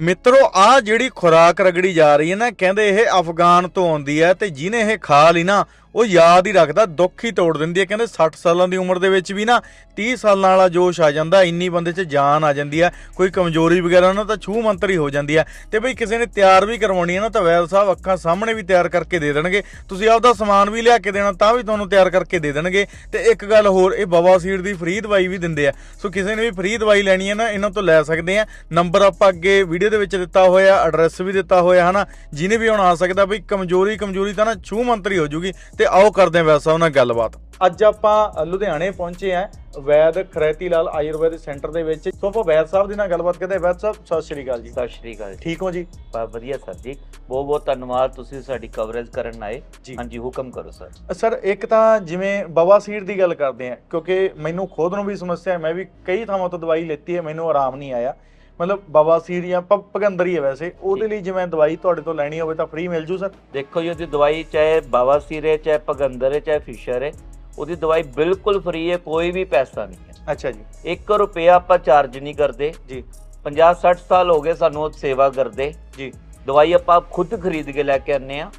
ਮਿੱਤਰੋ, ਆ ਜਿਹੜੀ ਖੁਰਾਕ ਰਗੜੀ ਜਾ ਰਹੀ ਹੈ ਨਾ, ਕਹਿੰਦੇ ਇਹ ਅਫਗਾਨ ਤੋਂ ਆਉਂਦੀ ਹੈ ਤੇ ਜਿਹਨੇ ਇਹ ਖਾ ਲਈ ਨਾ ਉਹ ਯਾਦ ਹੀ ਰੱਖਦਾ, ਦੁੱਖ ਹੀ ਤੋੜ ਦਿੰਦੀ ਹੈ। ਕਹਿੰਦੇ 60 ਸਾਲਾਂ ਦੀ ਉਮਰ ਦੇ ਵਿੱਚ ਵੀ ਨਾ 30 ਸਾਲਾਂ ਵਾਲਾ ਜੋਸ਼ ਆ ਜਾਂਦਾ, ਇੰਨੀ ਬੰਦੇ 'ਚ ਜਾਨ ਆ ਜਾਂਦੀ ਹੈ। ਕੋਈ ਕਮਜ਼ੋਰੀ ਵਗੈਰਾ ਨਾ ਤਾਂ ਛੂ ਮੰਤਰੀ ਹੋ ਜਾਂਦੀ ਹੈ। ਤੇ ਬਈ ਕਿਸੇ ਨੇ ਤਿਆਰ ਵੀ ਕਰਵਾਉਣੀ ਹੈ ਨਾ ਤਾਂ ਵੈਦ ਸਾਹਿਬ ਅੱਖਾਂ ਸਾਹਮਣੇ ਵੀ ਤਿਆਰ ਕਰਕੇ ਦੇ ਦੇਣਗੇ। ਤੁਸੀਂ ਆਪਦਾ ਸਮਾਨ ਵੀ ਲਿਆ ਕੇ ਦੇਣਾ ਤਾਂ ਵੀ ਤੁਹਾਨੂੰ ਤਿਆਰ ਕਰਕੇ ਦੇ ਦੇਣਗੇ। ਤੇ ਇੱਕ ਗੱਲ ਹੋਰ, ਇਹ ਬਵਾਸੀਰ ਦੀ ਫ੍ਰੀ ਦਵਾਈ ਵੀ ਦਿੰਦੇ ਆ। ਸੋ ਕਿਸੇ ਨੇ ਵੀ ਫ੍ਰੀ ਦਵਾਈ ਲੈਣੀ ਹੈ ਨਾ, ਇਹਨਾਂ ਤੋਂ ਲੈ ਸਕਦੇ ਆ ਨੰਬਰ ਆਪਾਂ ਅੱਗੇ ਵੀਡੀਓ ਦੇ ਵਿੱਚ ਦਿੱਤਾ ਹੋਇਆ, ਐਡਰੈਸ ਵੀ ਦਿੱਤਾ ਹੋਇਆ, ਹਨਾ। ਜਿਹਨੇ ਵੀ ਹੁਣ ਆ ਸਕਦਾ ਬਈ ਕਮਜ਼ੋਰੀ ਕਮਜ਼ੋਰੀ ਤਾਂ ਨਾ ਛੂ ਮੰਤਰੀ ਹੋ ਜੂਗੀ। ਤੇ ਆਓ ਕਰਦੇ ਹਾਂ ਵੈਸਾ ਉਹਨਾਂ ਗੱਲਬਾਤ। ਅੱਜ ਆਪਾਂ ਲੁਧਿਆਣੇ ਪਹੁੰਚੇ ਆ ਵੈਦ ਖਰੈਤੀ ਲਾਲ ਆਯੁਰਵੈਦਿਕ ਸੈਂਟਰ ਦੇ ਵਿੱਚ। ਸੋ ਆਪਾਂ ਵੈਦ ਸਾਹਿਬ ਦੇ ਨਾਲ ਗੱਲਬਾਤ ਕਰਦੇ ਹਾਂ। ਵੈਦ ਸਾਹਿਬ ਸਤਿ ਸ਼੍ਰੀ ਅਕਾਲ ਜੀ। ਸਤਿ ਸ਼੍ਰੀ ਅਕਾਲ ਜੀ। ਠੀਕ ਹੋ ਜੀ? ਬਾ ਵਧੀਆ ਸਰ ਜੀ। ਬਹੁਤ ਬਹੁਤ ਧੰਨਵਾਦ ਤੁਸੀਂ ਸਾਡੀ ਕਵਰੇਜ ਕਰਨ ਆਏ। ਜੀ। ਹਾਂਜੀ ਹੁਕਮ ਕਰੋ ਸਰ। ਸਰ ਇੱਕ ਤਾਂ ਜਿਵੇਂ ਬਵਾਸੀਰ ਦੀ ਗੱਲ ਕਰਦੇ ਆ ਕਿਉਂਕਿ ਮੈਨੂੰ ਖੁਦ ਨੂੰ ਵੀ ਸਮੱਸਿਆ ਹੈ। ਮੈਂ ਵੀ ਕਈ ਥਾਵਾਂ ਤੋਂ ਦਵਾਈ ਲੈਤੀ ਹੈ ਮੈਨੂੰ ਆਰਾਮ ਨਹੀਂ ਆਇਆ। ਮਤਲਬ ਬਵਾਸੀਰ ਜਾਂ ਭਗੰਦਰੀ ਹੈ ਵੈਸੇ। ਉਹਦੇ ਲਈ ਜਿਵੇਂ ਦਵਾਈ ਤੁਹਾਡੇ ਤੋਂ ਲੈਣੀ ਹੋਵੇ ਤਾਂ ਫ੍ਰੀ ਮਿਲ ਜੂ ਸਰ ਦੇਖੋ ਜੀ ਉਹਦੀ ਦਵਾਈ ਚਾਹੇ ਬਾਵਾਸੀਰ ਹੈ ਚਾਹੇ ਪਗੰਦਰ ਹੈ ਚਾਹੇ ਫਿਸ਼ਰ ਹੈ ਉਹਦੀ ਦਵਾਈ ਬਿਲਕੁਲ ਫ੍ਰੀ ਹੈ ਕੋਈ ਵੀ ਪੈਸਾ ਨਹੀਂ ਹੈ। ਅੱਛਾ ਜੀ। 1 ਰੁਪਿਆ ਆਪਾਂ ਚਾਰਜ ਨਹੀਂ ਕਰਦੇ। ਜੀ। 50 60 ਸਾਲ ਹੋ ਗਏ ਸਾਨੂੰ ਉਹ ਸੇਵਾ ਕਰਦੇ। ਜੀ। ਦਵਾਈ ਆਪਾਂ ਖੁਦ ਖਰੀਦ ਕੇ ਲੈ ਕੇ ਆਨੇ ਆ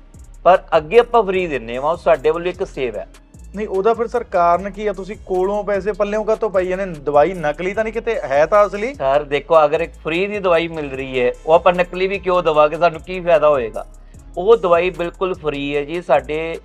ਪਰ ਅੱਗੇ ਆਪਾਂ ਫ੍ਰੀ ਦਿੰਨੇ ਆ ਉਹ ਸਾਡੇ ਵੱਲੋਂ ਇੱਕ ਸੇਵ ਹੈ। ਨਹੀਂ ਉਹਦਾ ਫਿਰ ਸਰ ਕਾਰਨ ਕੀ ਆ? ਤੁਸੀਂ ਕੋਲੋਂ ਪੈਸੇ ਪੱਲਿਓਂ ਕਾ ਤੋਂ ਪਾਈ ਜਾਂਦੇ? ਦਵਾਈ ਨਕਲੀ ਤਾਂ ਨਹੀਂ ਕਿਤੇ ਹੈ ਤਾਂ ਅਸਲੀ? ਸਰ ਦੇਖੋ ਅਗਰ ਇੱਕ ਫ੍ਰੀ ਦੀ ਦਵਾਈ ਮਿਲ ਰਹੀ ਹੈ ਉਹ ਆਪਾਂ ਨਕਲੀ ਵੀ ਕਿਉਂ ਦਵਾਗੇ? ਸਾਨੂੰ ਕੀ ਫਾਇਦਾ ਹੋਏਗਾ? ਉਹ ਦਵਾਈ ਬਿਲਕੁਲ ਫ੍ਰੀ ਹੈ ਜੀ ਸਾਡੇ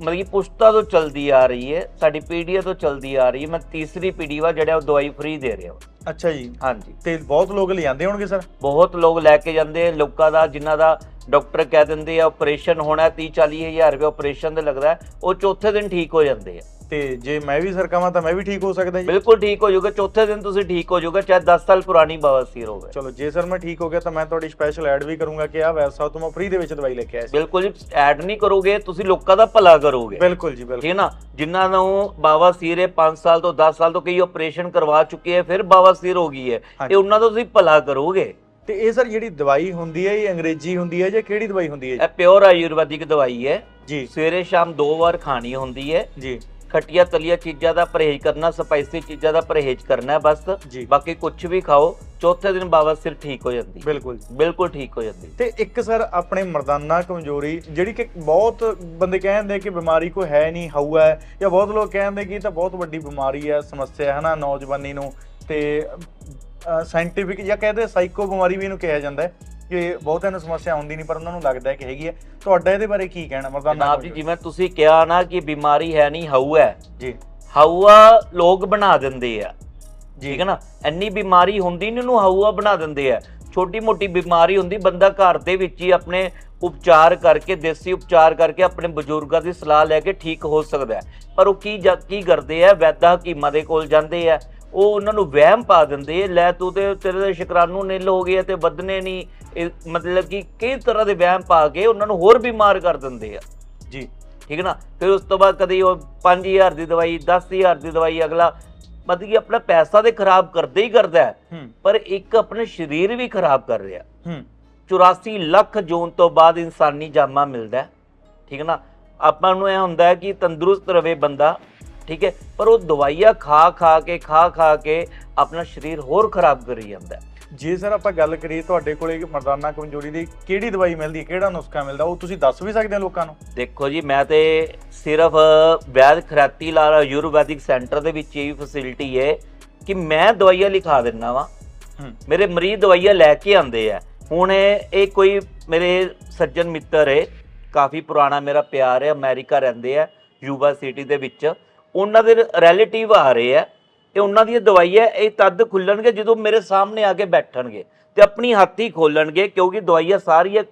ਮਤਲਬ ਕਿ ਪੁਸ਼ਤਾ ਤੋਂ ਚਲਦੀ ਆ ਰਹੀ ਹੈ ਸਾਡੀ ਪੀੜ੍ਹੀਆਂ ਤੋਂ ਚਲਦੀ ਆ ਰਹੀ ਹੈ। ਮੈਂ ਤੀਸਰੀ ਪੀੜ੍ਹੀ ਵਾ ਜਿਹੜਾ ਉਹ ਦਵਾਈ ਫ੍ਰੀ ਦੇ ਰਿਹਾ ਅੱਛਾ ਜੀ। ਹਾਂਜੀ। ਤੇ ਬਹੁਤ ਲੋਕ ਲਿਆਂਦੇ ਹੋਣਗੇ ਸਰ? ਬਹੁਤ ਲੋਕ ਲੈ ਕੇ ਜਾਂਦੇ ਲੋਕਾਂ ਦਾ ਜਿਨ੍ਹਾਂ ਦਾ ਡਾਕਟਰ ਕਹਿ ਦਿੰਦੇ ਆ ਆਪਰੇਸ਼ਨ ਹੋਣਾ 30 40 ਹਜ਼ਾਰ ਰੁਪਏ ਆਪਰੇਸ਼ਨ ਦੇ ਲੱਗਦਾ ਉਹ ਚੌਥੇ ਦਿਨ ਠੀਕ ਹੋ ਜਾਂਦੇ ਆ। ਤੇ ਜੇ ਮੈਂ ਵੀ ਸਰ ਤਾਂ ਮੈਂ ਵੀ ਠੀਕ ਹੋ ਸਕਦਾ ਜੀ। ਬਿਲਕੁਲ ਠੀਕ ਹੋ ਜਾਊਗਾ ਚੌਥੇ ਦਿਨ ਤੁਸੀਂ ਠੀਕ ਹੋ ਜਾਊਗਾ ਚਾਹੇ 10 ਸਾਲ ਪੁਰਾਣੀ ਬਵਾਸੀਰ ਹੋਵੇ। ਚਲੋ ਜੇ ਸਰ ਮੈਂ ਠੀਕ ਹੋ ਗਿਆ ਤਾਂ ਮੈਂ ਤੁਹਾਡੀ ਸਪੈਸ਼ਲ ਐਡ ਵੀ ਕਰੂੰਗਾ ਕਿ ਆ ਵੈਸਾ ਤੋਂ ਮੈਂ ਫ੍ਰੀ ਦੇ ਵਿੱਚ ਦਵਾਈ ਲੈ ਕੇ ਆਇਆ ਸੀ। ਬਿਲਕੁਲ ਜੀ ਐਡ ਨਹੀਂ ਕਰੋਗੇ ਤੁਸੀਂ ਲੋਕਾਂ ਦਾ ਭਲਾ ਕਰੋਗੇ। ਬਿਲਕੁਲ ਜੀ ਠੀਕ ਬਿਲਕੁਲ ਹੈ ਨਾ? ਜਿਨ੍ਹਾਂ ਨੂੰ ਬਾਵਾਸੀਰ ਹੈ 5 ਸਾਲ ਤੋਂ 10 ਸਾਲ ਤੋਂ ਕਈ ਆਪਰੇਸ਼ਨ ਕਰਵਾ ਚੁੱਕੇ ਹੈ ਫਿਰ ਬਾਵਾਸੀਰ ਹੋ ਗਈ ਹੈ। ਇਹ ਉਹਨਾਂ ਦਾ ਤੁਸੀਂ ਭਲਾ ਕਰੋਗੇ। ਤੇ ਇਹ ਸਰ ਜਿਹੜੀ ਦਵਾਈ ਹੁੰਦੀ ਹੈ ਇਹ ਅੰਗਰੇਜ਼ੀ ਹੁੰਦੀ ਹੈ ਜਾਂ ਕਿਹੜੀ ਦਵਾਈ ਹੁੰਦੀ ਹੈ ਇਹ ਪਿਓਰ ਆਯੁਰਵੈਦਿਕ ਦਵਾਈ ਹੈ। ਜੀ। ਸਵੇਰੇ ਸ਼ਾਮ ਦੋ ਵਾਰ ਖਾਣੀ ਹੁੰਦੀ ਹੈ। ਜੀ। ਖਟੀਆਂ ਤਲੀਆਂ ਚੀਜ਼ਾਂ ਦਾ ਪਰਹੇਜ਼ ਕਰਨਾ ਸਪਾਈਸੀ ਚੀਜ਼ਾਂ ਦਾ ਪਰਹੇਜ਼ ਕਰਨਾ ਬਸ। ਜੀ। ਬਾਕੀ ਕੁਝ ਵੀ ਖਾਓ ਚੌਥੇ ਦਿਨ ਬਾਵਾਸੀਰ ਠੀਕ ਹੋ ਜਾਂਦੀ। ਬਿਲਕੁਲ ਬਿਲਕੁਲ ਠੀਕ ਹੋ ਜਾਂਦੀ। ਤੇ ਇੱਕ ਸਰ ਆਪਣੇ ਮਰਦਾਨਾ ਕਮਜ਼ੋਰੀ ਜਿਹੜੀ ਕਿ ਬਹੁਤ ਬੰਦੇ ਕਹਿੰਦੇ ਕਿ ਬਿਮਾਰੀ ਕੋਈ ਹੈ ਨਹੀਂ ਹਊਆ ਹੈ ਜਾਂ ਬਹੁਤ ਲੋਕ ਕਹਿੰਦੇ ਕਿ ਇਹ ਤਾਂ ਬਹੁਤ ਵੱਡੀ ਬਿਮਾਰੀ ਹੈ ਸਮੱਸਿਆ ਹੈ ਨਾ ਨੌਜਵਾਨੀ ਨੂੰ। ਤੇ ਸਾਇੰਟਿਫਿਕ ਜਾਂ ਕਹਿੰਦੇ ਸਾਈਕੋ ਬਿਮਾਰੀ ਵੀ ਇਹਨੂੰ ਕਿਹਾ ਜਾਂਦਾ ਹੈ ਕਿ ਬਹੁਤਿਆਂ ਨੂੰ ਸਮੱਸਿਆ ਆਉਂਦੀ ਨਹੀਂ ਪਰ ਉਹਨਾਂ ਨੂੰ ਲੱਗਦਾ ਹੈ ਕਿ ਹੈਗੀ ਹੈ। ਤੁਹਾਡਾ ਇਹਦੇ ਬਾਰੇ ਕੀ ਕਹਿਣਾ? ਮਰਦਾਨਾ ਜਨਾਬ ਜੀ? ਜਿਵੇਂ ਤੁਸੀਂ ਕਿਹਾ ਨਾ ਕਿ ਬਿਮਾਰੀ ਹੈ ਨਹੀਂ ਹਊ ਹੈ। ਜੀ। ਹਊਆ ਲੋਕ ਬਣਾ ਦਿੰਦੇ ਆ। ਠੀਕ ਹੈ ਨਾ? ਇੰਨੀ ਬਿਮਾਰੀ ਹੁੰਦੀ ਨਹੀਂ ਉਹਨੂੰ ਹਊਆ ਬਣਾ ਦਿੰਦੇ ਆ। ਛੋਟੀ ਮੋਟੀ ਬਿਮਾਰੀ ਹੁੰਦੀ ਬੰਦਾ ਘਰ ਦੇ ਵਿੱਚ ਹੀ ਆਪਣੇ ਉਪਚਾਰ ਕਰਕੇ ਦੇਸੀ ਉਪਚਾਰ ਕਰਕੇ ਆਪਣੇ ਬਜ਼ੁਰਗਾਂ ਦੀ ਸਲਾਹ ਲੈ ਕੇ ਠੀਕ ਹੋ ਸਕਦਾ ਪਰ ਉਹ ਕੀ ਕੀ ਕਰਦੇ ਆ? ਵੈਦਾ ਹਕੀਮਾਂ ਦੇ ਕੋਲ ਜਾਂਦੇ ਆ। ਉਹ ਉਹਨਾਂ ਨੂੰ ਵਹਿਮ ਪਾ ਦਿੰਦੇ ਲੈ ਤੂੰ ਤੇ ਤੇਰੇ ਦੇ ਸ਼ੁਕਰਾਣੂ ਨਿਲ ਹੋ ਗਏ ਤੇ ਵਧਨੇ ਨਹੀਂ ਮਤਲਬ ਕਿ ਕਈ ਤਰ੍ਹਾਂ ਦੇ ਵਹਿਮ ਪਾ ਕੇ ਉਹਨਾਂ ਨੂੰ ਹੋਰ ਬਿਮਾਰ ਕਰ ਦਿੰਦੇ ਆ। ਜੀ। ਠੀਕ ਹੈ ਨਾ? ਫਿਰ ਉਸ ਤੋਂ ਬਾਅਦ ਕਦੀ ਉਹ 5000 ਦੀ ਦਵਾਈ 10000 ਦੀ ਦਵਾਈ ਅਗਲਾ ਮਤਲਬ ਕਿ ਆਪਣਾ ਪੈਸਾ ਤੇ ਖਰਾਬ ਕਰਦੇ ਹੀ ਕਰਦਾ ਹੈ ਪਰ ਇੱਕ ਆਪਣੇ ਸਰੀਰ ਵੀ ਖਰਾਬ ਕਰ ਰਿਹਾ। ਹੂੰ। 84 ਲੱਖ ਜੂਨ ਤੋਂ ਬਾਅਦ ਇਨਸਾਨੀ ਜਾਮਾ ਮਿਲਦਾ। ਠੀਕ ਹੈ ਨਾ? ਆਪਾਂ ਨੂੰ ਇਹ ਹੁੰਦਾ ਹੈ ਕਿ ਤੰਦਰੁਸਤ ਰਵੇ ਬੰਦਾ। ਠੀਕ ਹੈ? ਪਰ ਉਹ ਦਵਾਈਆਂ ਖਾ ਖਾ ਕੇ ਖਾ ਖਾ ਕੇ ਆਪਣਾ ਸਰੀਰ ਹੋਰ ਖਰਾਬ ਕਰੀ ਜਾਂਦਾ। ਜੇ ਸਰ ਆਪਾਂ ਗੱਲ ਕਰੀਏ ਤੁਹਾਡੇ ਕੋਲੇ ਮਰਦਾਨਾ ਕਮਜ਼ੋਰੀ ਦੀ ਕਿਹੜੀ ਦਵਾਈ ਮਿਲਦੀ ਹੈ? ਕਿਹੜਾ ਨੁਸਖਾ ਮਿਲਦਾ? ਉਹ ਤੁਸੀਂ ਦੱਸ ਵੀ ਸਕਦੇ ਹੋ ਲੋਕਾਂ ਨੂੰ? ਦੇਖੋ ਜੀ ਮੈਂ ਤੇ ਸਿਰਫ ਵੈਦ ਖਰਾਤੀ ਲਾਲ ਆਯੁਰਵੈਦਿਕ ਸੈਂਟਰ ਦੇ ਵਿੱਚ ਇਹ ਫੈਸਿਲਿਟੀ ਹੈ ਕਿ ਮੈਂ ਦਵਾਈਆਂ ਲਿਖਾ ਦਿੰਨਾ ਵਾਂ। ਮੇਰੇ ਮਰੀਜ਼ ਦਵਾਈਆਂ ਲੈ ਕੇ ਆਉਂਦੇ ਆ। ਹੁਣ ਇਹ ਕੋਈ ਮੇਰੇ ਸੱਜਣ ਮਿੱਤਰ ਹੈ ਕਾਫੀ ਪੁਰਾਣਾ ਮੇਰਾ ਪਿਆਰ ਹੈ ਅਮਰੀਕਾ ਰਹਿੰਦੇ ਆ ਯੂਬਾ ਸਿਟੀ ਦੇ ਵਿੱਚ। ਉਹਨਾਂ ਦੇ ਰਿਲੇਟਿਵ ਆ ਰਹੇ ਆ ਇਹ ਉਹਨਾਂ ਦੀਆਂ ਦਵਾਈਆਂ ਇਹ ਤਦ ਖੁੱਲਣਗੇ ਜਦੋਂ ਮੇਰੇ ਸਾਹਮਣੇ ਆ ਕੇ ਬੈਠਣਗੇ ਤੇ ਆਪਣੀ ਹੱਥੀ ਖੋਲਣਗੇ ਕਿਉਂਕਿ ਦਵਾਈਆਂ ਸਾਰੀਆਂ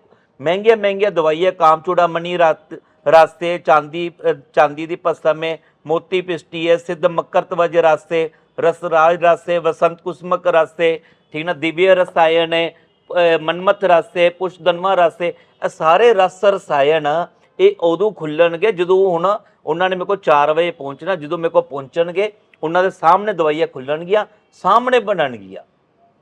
ਮਹਿੰਗੀਆਂ ਮਹਿੰਗੀਆਂ ਦਵਾਈਆਂ ਕਾਮਚੂੜਾਮਣੀ ਰਾਤ ਰਾਸਤੇ ਚਾਂਦੀ ਚਾਂਦੀ ਦੀ ਪਸਮੇ ਮੋਤੀ ਪਿਸਟੀ ਹੈ ਸਿੱਧ ਮਕਰਤਵਜ ਰਾਸਤੇ ਰਸਰਾਜ ਰਾਸਤੇ ਵਸੰਤ ਕੁਸਮਕ ਰਾਸਤੇ ਠੀਕ ਨਾ ਦਿਵਯ ਰਸਾਇਣ ਹੈ ਅ, ਮਨਮਥ ਰਾਸਤੇ ਪੁਸ਼ਦਨਵਾ ਰਾਸਤੇ ਇਹ ਸਾਰੇ ਰਸ ਰਸਾਇਣ ਇਹ ਉਦੋਂ ਖੁੱਲਣਗੇ ਜਦੋਂ ਹੁਣ ਉਹਨਾਂ ਨੇ ਮੇਰੇ ਕੋਲ 4 ਵਜੇ ਪਹੁੰਚਣਾ ਜਦੋਂ ਮੇਰੇ ਕੋਲ ਪਹੁੰਚਣਗੇ ਉਹਨਾਂ ਦੇ ਸਾਹਮਣੇ ਦਵਾਈਆਂ ਖੁੱਲਣਗੀਆਂ ਸਾਹਮਣੇ ਬਣਨਗੀਆਂ।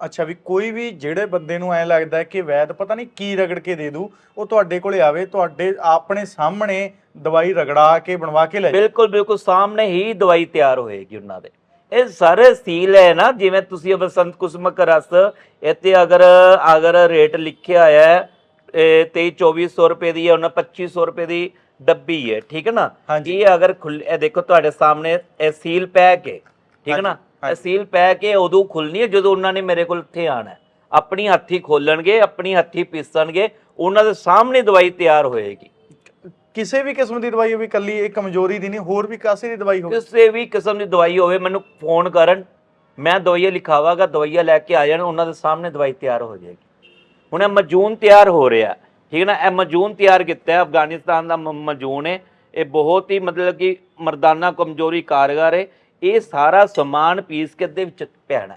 ਅੱਛਾ ਵੀ ਕੋਈ ਵੀ ਜਿਹੜੇ ਬੰਦੇ ਨੂੰ ਐ ਲੱਗਦਾ ਕਿ ਵੈਦ ਪਤਾ ਨਹੀਂ ਕੀ ਰਗੜ ਕੇ ਦੇ ਦੂ ਉਹ ਤੁਹਾਡੇ ਕੋਲੇ ਆਵੇ ਤੁਹਾਡੇ ਆਪਣੇ ਸਾਹਮਣੇ ਦਵਾਈ ਰਗੜਾ ਕੇ ਬਣਵਾ ਕੇ ਲੈ ਬਿਲਕੁਲ ਬਿਲਕੁਲ ਸਾਹਮਣੇ ਹੀ ਦਵਾਈ ਤਿਆਰ ਹੋਏਗੀ ਉਹਨਾਂ ਦੇ। ਇਹ ਸਾਰੇ ਸੀਲ ਹੈ ਨਾ ਜਿਵੇਂ ਤੁਸੀਂ ਬਸੰਤ ਕੁਸਮਕ ਰਸ ਇੱਥੇ ਅਗਰ ਅਗਰ ਰੇਟ ਲਿਖਿਆ ਹੋਇਆ ਹੈ 23 2400 ਰੁਪਏ ਦੀ ਹੈ ਉਹਨਾਂ 2500 ਰੁਪਏ ਦੀ ਡੱਬੀ ਹੈ ਠੀਕ ਹੈ ਨਾ। ਇਹ ਅਗਰ ਖੁੱਲ ਇਹ ਦੇਖੋ ਤੁਹਾਡੇ ਸਾਹਮਣੇ ਇਹ ਸੀਲ ਪੈਕ ਹੈ ਠੀਕ ਹੈ ਨਾ? ਇਹ। ਸੀਲ ਪੈਕ ਹੈ ਉਦੋਂ ਖੁੱਲਣੀ ਹੈ ਜਦੋਂ ਉਹਨਾਂ ਨੇ ਮੇਰੇ ਕੋਲ ਇੱਥੇ ਆਣਾ ਹੈ। ਆਪਣੀ ਹੱਥੀ ਖੋਲਣਗੇ ਆਪਣੀ ਹੱਥੀ ਪੀਸਣਗੇ ਉਹਨਾਂ ਦੇ ਸਾਹਮਣੇ ਦਵਾਈ ਤਿਆਰ ਹੋਏਗੀ। ਕਿਸੇ ਵੀ ਕਿਸਮ ਦੀ ਦਵਾਈ ਹੋਵੇ ਕੱਲੀ ਇਹ ਕਮਜ਼ੋਰੀ ਦੀ ਨਹੀਂ ਹੋਰ ਵੀ ਕਾਸੇ ਦੀ ਦਵਾਈ ਹੋਵੇ? ਕਿਸੇ ਵੀ ਕਿਸਮ ਦੀ ਦਵਾਈ ਹੋਵੇ ਮੈਨੂੰ ਫੋਨ ਕਰਨ ਮੈਂ ਦਵਾਈਆਂ ਲਿਖਾਵਾਂਗਾ ਦਵਾਈਆਂ ਲੈ ਕੇ ਆ ਜਾਣ ਉਹਨਾਂ ਦੇ ਸਾਹਮਣੇ ਦਵਾਈ ਤਿਆਰ ਹੋ ਜਾਏਗੀ। ਹੁਣ ਇਹ ਮਜੂਨ ਤਿਆਰ ਹੋ ਰਿਹਾ ਠੀਕ ਹੈ ਨਾ ਇਹ ਮਜੂਨ ਤਿਆਰ ਕੀਤਾ ਹੈ ਅਫਗਾਨਿਸਤਾਨ ਦਾ ਮਜੂਨ ਹੈ ਇਹ ਬਹੁਤ ਹੀ ਮਤਲਬ ਕਿ ਮਰਦਾਨਾ ਕਮਜ਼ੋਰੀ ਕਾਰਗਰ ਹੈ ਇਹ ਸਾਰਾ ਸਮਾਨ ਪੀਸ ਕੇ ਦੇ ਵਿੱਚ ਪੈਣਾ।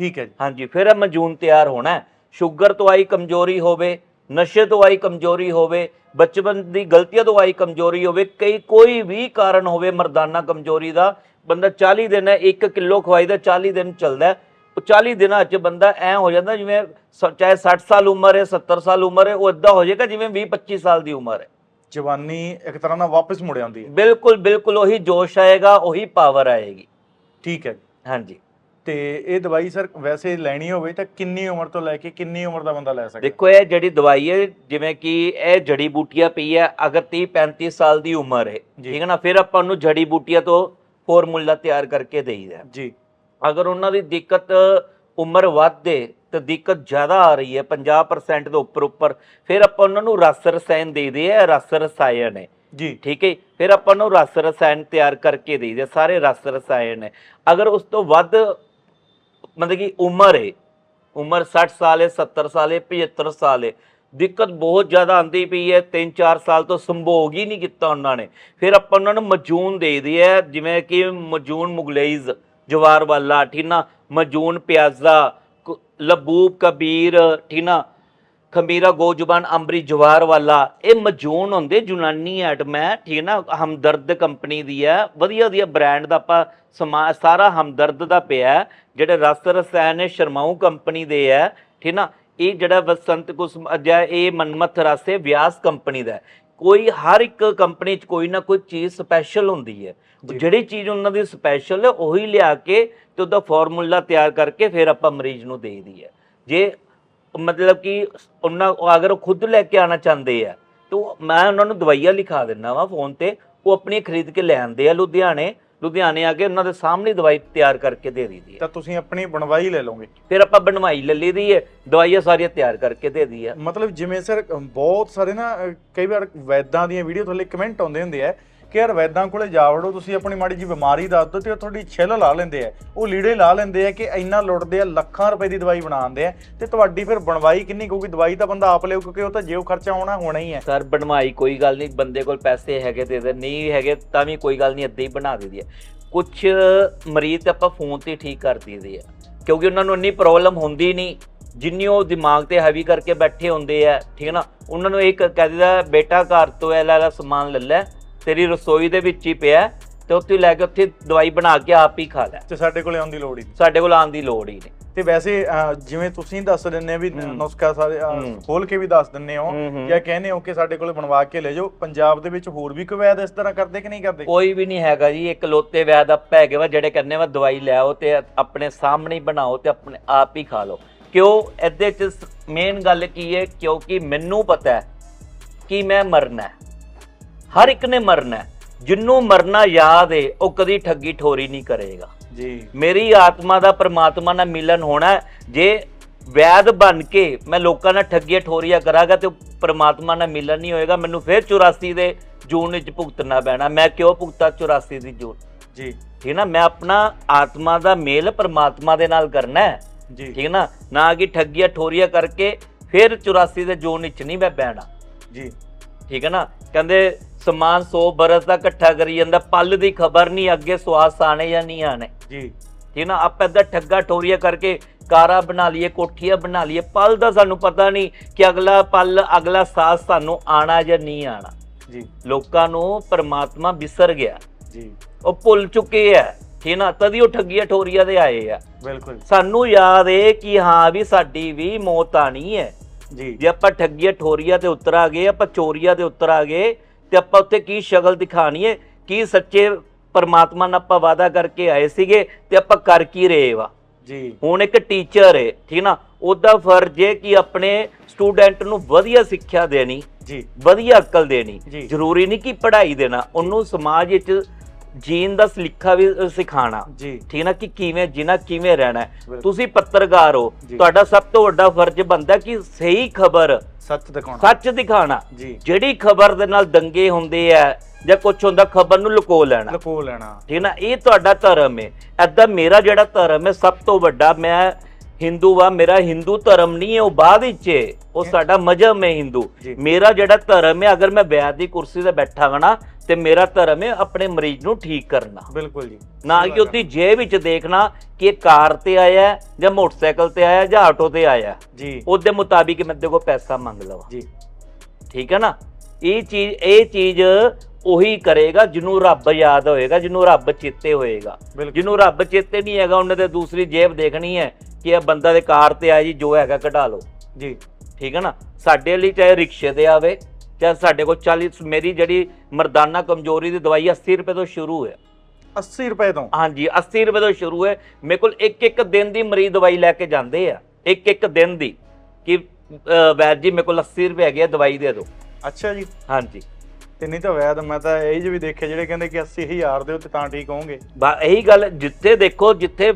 ਠੀਕ ਹੈ ਜੀ ਹਾਂਜੀ ਫਿਰ ਇਹ ਮਜੂਨ ਤਿਆਰ ਹੋਣਾ। ਸ਼ੂਗਰ ਤੋਂ ਆਈ ਕਮਜ਼ੋਰੀ ਹੋਵੇ ਨਸ਼ੇ ਤੋਂ ਆਈ ਕਮਜ਼ੋਰੀ ਹੋਵੇ ਬਚਪਨ ਦੀ ਗਲਤੀਆਂ ਤੋਂ ਆਈ ਕਮਜ਼ੋਰੀ ਹੋਵੇ ਕਈ ਕੋਈ ਵੀ ਕਾਰਨ ਹੋਵੇ ਮਰਦਾਨਾ ਕਮਜ਼ੋਰੀ ਦਾ ਬੰਦਾ 40 ਦਿਨ ਹੈ 1 ਕਿਲੋ ਖਵਾਈ ਦਾ 40 ਦਿਨ ਚੱਲਦਾ। ਉਹ 40 ਦਿਨਾਂ 'ਚ ਬੰਦਾ ਐ ਹੋ ਜਾਂਦਾ ਜਿਵੇਂ ਸ- ਚਾਹੇ 60 ਸਾਲ ਉਮਰ ਹੈ 70 ਸਾਲ ਉਮਰ ਹੈ ਉਹ ਇਦਾਂ ਹੋ ਜਾਏਗਾ ਜਿਵੇਂ 20 25 ਸਾਲ ਦੀ ਉਮਰ ਹੈ। ਜਵਾਨੀ ਇੱਕ ਤਰ੍ਹਾਂ ਨਾਲ ਵਾਪਸ ਮੁੜ ਆਉਂਦੀ ਹੈ। ਬਿਲਕੁਲ ਬਿਲਕੁਲ ਉਹੀ ਜੋਸ਼ ਆਏਗਾ ਉਹੀ ਪਾਵਰ ਆਏਗੀ। ਠੀਕ ਹੈ ਜੀ। ਹਾਂਜੀ। ਤੇ ਇਹ ਦਵਾਈ ਸਰ ਵੈਸੇ ਲੈਣੀ ਹੋਵੇ ਤਾਂ ਕਿੰਨੀ ਉਮਰ ਤੋਂ ਲੈ ਕੇ ਕਿੰਨੀ ਉਮਰ ਦਾ ਬੰਦਾ ਲੈ ਸਕਦਾ? ਦੇਖੋ ਇਹ ਜਿਹੜੀ ਦਵਾਈ ਹੈ ਜਿਵੇਂ ਕਿ ਇਹ ਜੜੀ ਬੂਟੀਆਂ ਪਈ ਹੈ ਅਗਰ 30 35 ਸਾਲ ਦੀ ਉਮਰ ਹੈ ਜੀ। ਠੀਕ ਹੈ ਨਾ ਫਿਰ ਆਪਾਂ ਉਹਨੂੰ ਜੜੀ ਬੂਟੀਆਂ ਤੋਂ ਫਾਰਮੂਲਾ ਤਿਆਰ ਕਰਕੇ ਦੇਈਦਾ। ਜੀ। ਅਗਰ ਉਹਨਾਂ ਦੀ ਦਿੱਕਤ ਉਮਰ ਵੱਧਦੇ ਤੇ ਦਿੱਕਤ ਜ਼ਿਆਦਾ ਆ ਰਹੀ ਹੈ 50% ਤੋਂ ਉੱਪਰ ਉੱਪਰ। ਫਿਰ ਆਪਾਂ ਉਹਨਾਂ ਨੂੰ ਰਸ ਰਸਾਇਣ ਦੇਈਦੇ ਆ ਰਸ ਰਸਾਇਣ ਹੈ। ਜੀ। ਠੀਕ ਹੈ ਫਿਰ ਆਪਾਂ ਨੂੰ ਰਸ ਰਸਾਇਣ ਤਿਆਰ ਕਰਕੇ ਦੇਈਦੇ ਸਾਰੇ ਰਸ ਰਸਾਇਣ ਹੈ। ਅਗਰ ਉਸ ਤੋਂ ਵੱਧ ਮਤਲਬ ਕਿ ਉਮਰ ਹੈ ਉਮਰ 60 ਸਾਲ ਹੈ 70 ਸਾਲ ਹੈ 75 ਸਾਲ ਹੈ ਦਿੱਕਤ ਬਹੁਤ ਜ਼ਿਆਦਾ ਆਂਦੀ ਪਈ ਹੈ 3-4 ਸਾਲ ਤੋਂ ਸੰਭੋਗ ਹੀ ਨਹੀਂ ਕੀਤਾ ਉਹਨਾਂ ਨੇ। ਫਿਰ ਆਪਾਂ ਉਹਨਾਂ ਨੂੰ ਮਜੂਨ ਦੇ ਦਈਏ ਜਿਵੇਂ ਕਿ ਮਜੂਨ ਮੁਗਲਈਜ਼। ਜਵਾਰ ਵਾਲਾ, ਠੀਕ ਨਾ? ਮਜੂਨ ਪਿਆਜ਼ਾ, ਕ- ਲਬੂਬ ਕਬੀਰ, ਠੀਕ ਨਾ? ਖਮੀਰਾ ਗੋਜਬਾਨ ਅੰਬਰੀ ਜਵਾਰ ਵਾਲਾ। ਇਹ ਮਜੂਨ ਹੁੰਦੇ ਯੂਨਾਨੀ ਆਈਟਮ ਹੈ ਠੀਕ ਹੈ ਨਾ? ਹਮਦਰਦ ਕੰਪਨੀ ਦੀ ਹੈ। ਵਧੀਆ ਵਧੀਆ ਬ੍ਰਾਂਡ ਦਾ ਆਪਾਂ ਸਮਾ, ਸਾਰਾ ਹਮਦਰਦ ਦਾ ਪਿਆ ਜਿਹੜੇ ਰਸ ਰਸਾਇਣ ਨੇ, ਸ਼ਰਮਾਊ ਕੰਪਨੀ ਦੇ ਹੈ, ਠੀਕ ਨਾ? ਇਹ ਜਿਹੜਾ ਵਸੰਤ ਕੁਸਮ ਅਜਾ ਇਹ ਮਨਮਥ ਰਸ ਹੈ, ਵਿਆਸ ਕੰਪਨੀ ਦਾ ਕੋਈ ਹਰ ਇੱਕ ਕੰਪਨੀ 'ਚ ਕੋਈ ਨਾ ਕੋਈ ਚੀਜ਼ ਸਪੈਸ਼ਲ ਹੁੰਦੀ ਹੈ। ਜਿਹੜੀ ਚੀਜ਼ ਉਹਨਾਂ ਦੀ ਸਪੈਸ਼ਲ ਹੈ ਉਹੀ ਲਿਆ ਕੇ ਤੇ ਉਹਦਾ ਫਾਰਮੂਲਾ ਤਿਆਰ ਕਰਕੇ ਫਿਰ ਆਪਾਂ ਮਰੀਜ਼ ਨੂੰ ਦੇ ਦਈਏ। ਜੇ ਮਤਲਬ ਕਿ ਉਹਨਾਂ ਉਹ ਅਗਰ ਉਹ ਖੁਦ ਲੈ ਕੇ ਆਣਾ ਚਾਹੁੰਦੇ ਆ ਤਾਂ ਮੈਂ ਉਹਨਾਂ ਨੂੰ ਦਵਾਈਆਂ ਲਿਖਾ ਦਿੰਦਾ ਵਾਂ ਫੋਨ ਤੇ ਉਹ ਆਪਣੀ ਖਰੀਦ ਕੇ ਲੈ ਆਉਂਦੇ ਆ ਲੁਧਿਆਣੇ। ਲੁਧਿਆਣੇ ਆ ਕੇ ਉਹਨਾਂ ਦੇ ਸਾਹਮਣੇ ਦਵਾਈ ਤਿਆਰ ਕਰਕੇ ਦੇ ਦਿੰਦੀ ਹੈ। ਤਾਂ ਤੁਸੀਂ ਆਪਣੀ ਬਣਵਾਈ ਲੈ ਲਓਗੇ। ਫਿਰ ਆਪਾਂ ਬਣਵਾਈ ਲੈ ਲਈ ਦੀ ਹੈ ਦਵਾਈਆਂ ਸਾਰੀਆਂ ਤਿਆਰ ਕਰਕੇ ਦੇ ਦੀ ਹੈ। ਮਤਲਬ ਜਿਵੇਂ ਸਰ ਬਹੁਤ ਸਾਰੇ ਨਾ ਅਹ, ਕਈ ਵਾਰ ਵੈਦਾਂ ਦੀਆਂ ਵੀਡੀਓ ਥੱਲੇ ਕਮੈਂਟ ਆਉਂਦੇ ਹੁੰਦੇ ਆ ਕਿ ਯਾਰ ਵੈਦਾਂ ਕੋਲੇ ਜਾ ਵੜੋ, ਤੁਸੀਂ ਆਪਣੀ ਮਾੜੀ ਜੀ ਬਿਮਾਰੀ ਦੱਸ ਦਿਓ ਤੇ ਉਹ ਤੁਹਾਡੀ ਛਿੱਲ ਲਾ ਲੈਂਦੇ ਆ। ਉਹ ਲੀੜੇ ਲਾ ਲੈਂਦੇ ਆ ਕਿ ਇੰਨਾ ਲੁੱਟਦੇ ਆ, ਲੱਖਾਂ ਰੁਪਏ ਦੀ ਦਵਾਈ ਬਣਾਉਂਦੇ ਆ ਤੇ ਤੁਹਾਡੀ ਫਿਰ ਬਣਵਾਈ ਕਿੰਨੀ ਕਿਉਂਕਿ ਦਵਾਈ ਤਾਂ ਬੰਦਾ ਆਪ ਲਿਓ ਕਿਉਂਕਿ ਉਹ ਤਾਂ ਜੇਬ ਖਰਚਾ ਹੋਣਾ ਹੋਣਾ ਹੀ ਹੈ। ਸਰ, ਬਣਵਾਈ ਕੋਈ ਗੱਲ ਨਹੀਂ, ਬੰਦੇ ਕੋਲ ਪੈਸੇ ਹੈਗੇ ਦੇ ਦੇ, ਨਹੀਂ ਹੈਗੇ ਤਾਂ ਵੀ ਕੋਈ ਗੱਲ ਨਹੀਂ ਇੱਦਾਂ ਹੀ ਬਣਾ ਦਿੰਦੀ ਹੈ। ਕੁਝ ਮਰੀਜ਼ ਤਾਂ ਆਪਾਂ ਫੋਨ ਤੇ ਠੀਕ ਕਰ ਦਈਦੇ ਆ, ਕਿਉਂਕਿ ਉਹਨਾਂ ਨੂੰ ਇੰਨੀ ਪ੍ਰੋਬਲਮ ਹੁੰਦੀ ਨਹੀਂ। ਜਿੰਨੀ ਉਹ ਦਿਮਾਗ ਤੇ ਹੈਵੀ ਕਰਕੇ ਬੈਠੇ ਹੁੰਦੇ ਆ, ਠੀਕ ਹੈ ਨਾ? ਉਹਨਾਂ ਨੂੰ ਇੱਕ ਕਹਿ ਦਿੰਦਾ ਬੇਟਾ ਘਰ ਤੋਂ ਇਹ ਲੈ ਲੈ, ਸਮਾਨ ਲੈ ਲੈ। ਤੇਰੀ ਰਸੋਈ ਦੇ ਵਿੱਚ ਹੀ ਪਿਆ ਤੇ ਉੱਥੇ ਲੈ ਕੇ ਉੱਥੇ ਦਵਾਈ ਬਣਾ ਕੇ ਆਪ ਹੀ ਖਾ ਲੈ। ਤੇ ਸਾਡੇ ਕੋਲੇ ਆਉਣ ਦੀ ਲੋੜ ਹੀ ਨਹੀਂ। ਸਾਡੇ ਕੋਲ ਆਉਣ ਦੀ ਲੋੜ ਹੀ ਨਹੀਂ। ਤੇ ਵੈਸੇ ਅਹ, ਜਿਵੇਂ ਤੁਸੀਂ ਦੱਸ ਆ ਵੀ। ਨੁਸਖਾ ਸਾਰੇ ਅਹ। ਖੋਲ ਕੇ ਵੀ ਦੱਸ ਦਿੰਦੇ ਹੋ। ਜਾਂ ਕਹਿੰਦੇ ਹੋ ਕਿ ਸਾਡੇ ਕੋਲੇ ਬਣਵਾ ਕੇ ਲੈ ਜਾਓ ਪੰਜਾਬ ਦੇ ਵਿੱਚ ਹੋਰ ਵੀ ਕੋਈ ਵੈਦ ਇਸ ਤਰ੍ਹਾਂ ਕਰਦੇ ਕਿ ਨਹੀਂ ਕਰਦੇ? ਕੋਈ ਵੀ ਨਹੀਂ ਹੈਗਾ ਜੀ ਇੱਕ ਲੋਤੇ ਵੈਦ ਆਪ ਹੈਗੇ ਵਾ ਜਿਹੜੇ ਕਹਿੰਦੇ ਵਾ ਦਵਾਈ ਲੈ ਆਓ ਤੇ ਆਪਣੇ ਸਾਹਮਣੇ ਹੀ ਬਣਾਓ ਤੇ ਆਪਣੇ ਆਪ ਹੀ ਖਾ ਲਓ। ਕਿਉਂ? ਇਹਦੇ ਚ ਮੇਨ ਗੱਲ ਕੀ ਹੈ? ਕਿਉਂਕਿ ਮੈਨੂੰ ਪਤਾ ਹੈ ਕਿ ਮੈਂ ਮਰਨਾ ਹੈ। ਹਰ ਇੱਕ ਨੇ ਮਰਨਾ ਜਿੰਨੂੰ ਮਰਨਾ ਯਾਦ ਹੈ ਉਹ ਕਦੀ ਠੱਗੀ ਠੋਰੀ ਨਹੀਂ ਕਰੇਗਾ। ਜੀ। ਮੇਰੀ ਆਤਮਾ ਦਾ ਪ੍ਰਮਾਤਮਾ ਨਾਲ ਮਿਲਨ ਹੋਣਾ। ਜੇ ਵੈਦ ਬਣ ਕੇ ਮੈਂ ਲੋਕਾਂ ਨਾਲ ਠੱਗੀਆਂ ਠੋਰੀਆਂ ਕਰਾਂਗਾ ਤੇ ਪ੍ਰਮਾਤਮਾ ਨਾਲ ਮਿਲਨ ਨਹੀਂ ਹੋਏਗਾ ਮੈਨੂੰ ਫਿਰ 84 ਦੇ ਜੂਨ ਵਿੱਚ ਭੁਗਤਣਾ ਪੈਣਾ। ਮੈਂ ਕਿਉਂ ਭੁਗਤਾ 84 ਦੀ ਜੂਨ? ਜੀ। ਠੀਕ ਨਾ? ਮੈਂ ਆਪਣਾ ਆਤਮਾ ਦਾ ਮੇਲ ਪ੍ਰਮਾਤਮਾ ਦੇ ਨਾਲ ਕਰਨਾ ਹੈ। ਜੀ। ਠੀਕ ਹੈ ਨਾ? ਨਾ ਕਿ ਠੱਗੀਆਂ ਠੋਰੀਆਂ ਕਰਕੇ ਫਿਰ 84 ਦੇ ਜੂਨ ਵਿੱਚ ਨਹੀਂ ਮੈਂ ਬਹਿਣਾ। ਜੀ। ਠੀਕ ਹੈ ਨਾ? ਕਹਿੰਦੇ ਸਮਾਨ 100 ਬਰਸ ਦਾ ਇਕੱਠਾ ਕਰੀ ਜਾਂਦਾ ਪਲ ਦੀ ਖਬਰ ਨਹੀਂ ਅੱਗੇ ਸਵਾਸ ਆਣੇ ਜਾਂ ਨਹੀਂ ਆਣੇ। ਜੀ। ਠੀਕ ਨਾ? ਆਪਾਂ ਏਦਾਂ ਠੱਗਾ ਠੋਰੀਆਂ ਕਰਕੇ ਕਾਰਾਂ ਬਣਾ ਲਈਏ ਕੋਠੀਆਂ ਬਣਾ ਲਈਏ ਪਲ ਦਾ ਸਾਨੂੰ ਪਤਾ ਨਹੀਂ ਕਿ ਅਗਲਾ ਪਲ ਅਗਲਾ ਸਾਸ ਸਾਨੂੰ ਆਣਾ ਜਾਂ ਨਹੀਂ ਆਣਾ। ਜੀ। ਲੋਕਾਂ ਨੂੰ ਪਰਮਾਤਮਾ ਵਿਸਰ ਗਿਆ। ਜੀ। ਉਹ ਭੁੱਲ ਚੁੱਕੇ ਆ। ਠੀਕ ਨਾ? ਤਦੀ ਉਹ ਠੱਗੀਆਂ ਠੋਰੀਆਂ ਦੇ ਆਏ ਆ। ਬਿਲਕੁਲ। ਸਾਨੂੰ ਯਾਦ ਏ ਕਿ ਹਾਂ ਵੀ ਸਾਡੀ ਵੀ ਮੌਤ ਆਣੀ ਹੈ। ਜੀ। ਜੇ ਆਪਾਂ ਠੱਗੀਆਂ ਠੋਰੀਆਂ ਤੇ ਉਤਰ ਆ ਗਏ ਆਪਾਂ ਚੋਰੀਆਂ ਤੇ ਉਤਰ ਆ ਗਏ ਤੇ ਆਪਾਂ ਉੱਥੇ ਕੀ ਸ਼ਕਲ ਦਿਖਾਣੀ ਹੈ ਕੀ ਸੱਚੇ ਪਰਮਾਤਮਾ ਨਾਲ ਆਪਾਂ ਵਾਅਦਾ ਕਰਕੇ ਆਏ ਸੀਗੇ ਤੇ ਆਪਾਂ ਕਰ ਕੀ ਰਹੇ ਵਾ? ਜੀ। ਹੁਣ ਇੱਕ ਟੀਚਰ ਹੈ ਠੀਕ ਨਾ? ਉਹਦਾ ਫਰਜ਼ ਹੈ ਕਿ ਆਪਣੇ ਸਟੂਡੈਂਟ ਨੂੰ ਵਧੀਆ ਸਿੱਖਿਆ ਦੇਣੀ ਜੀ। ਵਧੀਆ ਅਕਲ ਦੇਣੀ। ਜ਼ਰੂਰੀ ਨਹੀਂ ਕਿ ਪੜ੍ਹਾਈ ਦੇਣਾ। ਉਹਨੂੰ ਸਮਾਜ ਵਿੱਚ ਜੀਣ ਦਾ ਸਲੀਖਾ ਵੀ ਜੀ। ਠੀਕ ਨਾ ਕਿ ਕਿਵੇਂ ਜਿਨਾ ਕਿਵੇਂ ਰਹਿਣਾ ਹੈ। ਤੁਸੀਂ ਪੱਤਰਕਾਰ ਹੋ। ਜੀ। ਤੁਹਾਡਾ ਸਭ ਤੋਂ ਵੱਡਾ ਫਰਜ਼ ਬਣਦਾ ਕਿ ਸਹੀ ਖਬਰ ਸੱਚ ਦਿਖਾਉਣਾ। ਸੱਚ ਦਿਖਾਣਾ। ਜੀ। ਜਿਹੜੀ ਖਬਰ ਦੇ ਨਾਲ ਦੰਗੇ ਹੁੰਦੇ ਆ ਜਾਂ ਕੁਝ ਹੁੰਦਾ ਖਬਰ ਨੂੰ ਲੁਕੋ ਲੈਣਾ। ਲਕੋ ਲੈਣਾ। ਠੀਕ ਨਾ ਇਹ ਤੁਹਾਡਾ ਧਰਮ ਹੈ। ਐਦਾਂ ਮੇਰਾ ਜਿਹੜਾ ਧਰਮ ਹੈ ਸਭ ਤੋਂ ਵੱਡਾ ਮੈਂ ਹਿੰਦੂ ਆ ਮੇਰਾ ਹਿੰਦੂ ਧਰਮ ਨਹੀਂ ਹੈ ਉਹ ਬਾਅਦ ਵਿੱਚ ਹੈ। ਉਹ ਸਾਡਾ ਮਜਹਬ ਹੈ ਹਿੰਦੂ। ਜੀ। ਮੇਰਾ ਜਿਹੜਾ ਧਰਮ ਹੈ ਅਗਰ ਮੈਂ ਵੈਦ ਦੀ ਕੁਰਸੀ ਤੇ ਬੈਠਾ ਹਾਂ ਨਾ ਤੇ ਮੇਰਾ ਧਰਮ ਹੈ ਆਪਣੇ ਮਰੀਜ਼ ਨੂੰ ਠੀਕ ਕਰਨਾ। ਬਿਲਕੁਲ ਜੀ। ਨਾ ਕਿ ਉਹਦੀ ਜੇਬ ਵਿੱਚ ਦੇਖਣਾ ਕਿ ਇਹ ਕਾਰ ਤੇ ਆਇਆ ਜਾਂ ਮੋਟਰਸਾਈਕਲ ਤੇ ਆਇਆ ਜਾਂ ਆਟੋ ਤੇ ਆਇਆ। ਜੀ। ਉਹਦੇ ਮੁਤਾਬਿਕ ਮੈਂ ਤੇ ਕੋ ਪੈਸਾ ਮੰਗ ਲਵਾਂ। ਜੀ। ਠੀਕ ਹੈ ਨਾ? ਇਹ ਚੀਜ਼ ਇਹ ਚੀਜ਼ ਉਹੀ ਕਰੇਗਾ ਜਿਹਨੂੰ ਰੱਬ ਯਾਦ ਹੋਏਗਾ ਜਿਹਨੂੰ ਰੱਬ ਚੇਤੇ ਹੋਏਗਾ। ਜਿਹਨੂੰ ਰੱਬ ਚੇਤੇ ਨਹੀਂ ਹੈਗਾ ਉਹਨੇ ਤੇ ਦੂਸਰੀ ਜੇਬ ਦੇਖਣੀ ਹੈ ਕਿ ਇਹ ਬੰਦਾ ਦੇ ਕਾਰ ਤੇ ਆ ਜੀ ਜੋ ਹੈਗਾ ਕਢਾ ਲਓ। ਜੀ। ਠੀਕ ਹੈ ਨਾ? ਸਾਡੇ ਲਈ ਚਾਹੇ ਰਿਕਸ਼ੇ ਤੇ ਆਵੇ ਚਾਹੇ ਸਾਡੇ ਕੋਲ 40 ਮੇਰੀ ਜਿਹੜੀ ਮਰਦਾਨਾ ਕਮਜ਼ੋਰੀ ਦੀ ਦਵਾਈ 80 ਰੁਪਏ ਤੋਂ ਸ਼ੁਰੂ ਹੈ 80 ਰੁਪਏ ਤੋਂ? ਹਾਂਜੀ 80 ਰੁਪਏ ਤੋਂ ਸ਼ੁਰੂ ਹੈ ਮੇਰੇ ਕੋਲ ਇੱਕ ਇੱਕ ਦਿਨ ਦੀ ਮਰੀਜ਼ ਦਵਾਈ ਲੈ ਕੇ ਜਾਂਦੇ ਆ। ਇੱਕ ਇੱਕ ਦਿਨ ਦੀ। ਕਿ ਵੈਦ ਜੀ ਮੇਰੇ ਕੋਲ 80 ਰੁਪਏ ਹੈਗੇ ਆ ਦਵਾਈ ਦੇ ਦਿਓ। ਅੱਛਾ ਜੀ। ਹਾਂਜੀ। ਤੇ ਨਹੀਂ ਤਾਂ ਵੈਦ ਮੈਂ ਤਾਂ ਇਹ ਜਿਹੇ ਵੀ ਦੇਖੇ ਜਿਹੜੇ ਕਹਿੰਦੇ ਕਿ 80000 ਦੇ ਉੱਤੇ ਤਾਂ ਠੀਕ ਹੋਣਗੇ। ਬਾ ਇਹੀ ਗੱਲ ਜਿੱਥੇ ਦੇਖੋ ਜਿੱਥੇ